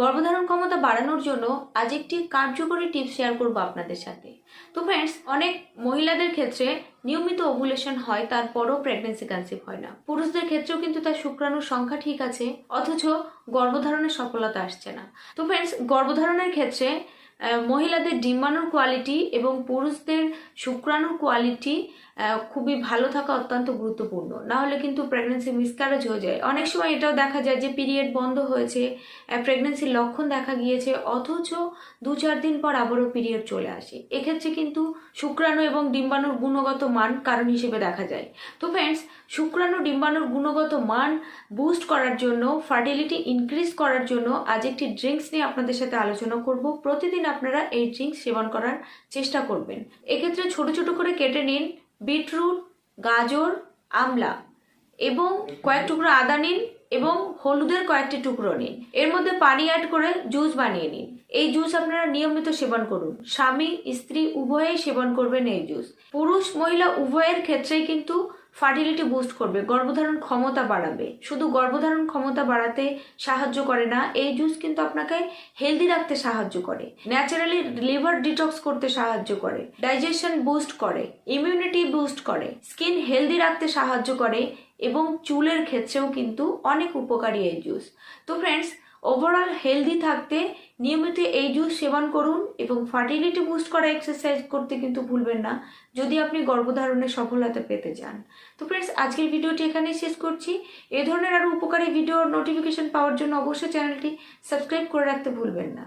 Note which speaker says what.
Speaker 1: গর্ভধারণ ক্ষমতা বাড়ানোর জন্য আজ একটি কার্যকরী টিপস শেয়ার করব আপনাদের সাথে। তো ফ্রেন্ডস অনেক মহিলাদের ক্ষেত্রে নিয়মিত ওভুলেশন হয়, তারপরও প্রেগনেন্সি কনসিভ হয় না। পুরুষদের ক্ষেত্রেও কিন্তু তার শুক্রাণুর সংখ্যা ঠিক আছে, অথচ গর্ভধারণের সফলতা আসছে না। তো ফ্রেন্ডস গর্ভধারণের ক্ষেত্রে মহিলাদের ডিম্বাণুর কোয়ালিটি এবং পুরুষদের শুক্রাণুর কোয়ালিটি খুবই ভালো থাকা অত্যন্ত গুরুত্বপূর্ণ। না হলে কিন্তু প্রেগনেন্সি মিসক্যারেজ হয়ে যায়। অনেক সময় এটাও দেখা যায় যে পিরিয়ড বন্ধ হয়েছে প্রেগনেন্সির লক্ষণ দেখা গিয়েছে, অথচ দু চার দিন পর আবারও পিরিয়ড চলে আসে। এক্ষেত্রে কিন্তু শুক্রাণু এবং ডিম্বাণুর গুণগত মান কারণ হিসেবে দেখা যায়। তো ফ্রেন্ডস শুক্রাণু, ডিম্বাণুর গুণগত মান বুস্ট করার জন্য ফার্টিলিটি ইনক্রিজ করার জন্য আজ একটি ড্রিঙ্কস নিয়ে আপনাদের সাথে আলোচনা করব। প্রতিদিন আপনারা এই ড্রিঙ্কস সেবন করার চেষ্টা করবেন। এক্ষেত্রে ছোট ছোট করে কেটে নিন বিটরুট, গাজর, আমলা এবং কয়েক টুকরো আদা নিন এবং হলুদের কয়েকটি টুকরো নিন। এর মধ্যে পানি অ্যাড করে জুস বানিয়ে নিন। এই জুস আপনারা নিয়মিত সেবন করুন। স্বামী, স্ত্রী উভয়েই সেবন করবেন এই জুস পুরুষ, মহিলা উভয়ের ক্ষেত্রেই কিন্তু ফার্টিলিটি বুস্ট করবে, গর্ভধারণ ক্ষমতা বাড়াবে। শুধু গর্ভধারণ ক্ষমতা বাড়াতে সাহায্য করে না, এই জুস কিন্তু আপনাকে হেলদি রাখতে সাহায্য করে। ন্যাচারালি লিভার ডিটক্স করতে সাহায্য করে ডাইজেশন বুস্ট করে ইমিউনিটি বুস্ট করে স্কিন হেলদি রাখতে সাহায্য করে, এবং চুলের ক্ষেত্রেও কিন্তু অনেক উপকারী এই জুস। তো ফ্রেন্ডস ওভারঅল হেলদি থাকতে নিয়মিত এই জুস সেবন করুন এবং ফার্টিলিটি বুস্ট করা এক্সারসাইজ করতে কিন্তু ভুলবেন না, যদি আপনি গর্ভধারণের সফলতা পেতে চান। তো ফ্রেন্ডস আজকের ভিডিওটি এখানেই শেষ করছি। এ ধরনের আরও উপকারী ভিডিওর নোটিফিকেশন পাওয়ার জন্য অবশ্যই চ্যানেলটি সাবস্ক্রাইব করে রাখতে ভুলবেন না।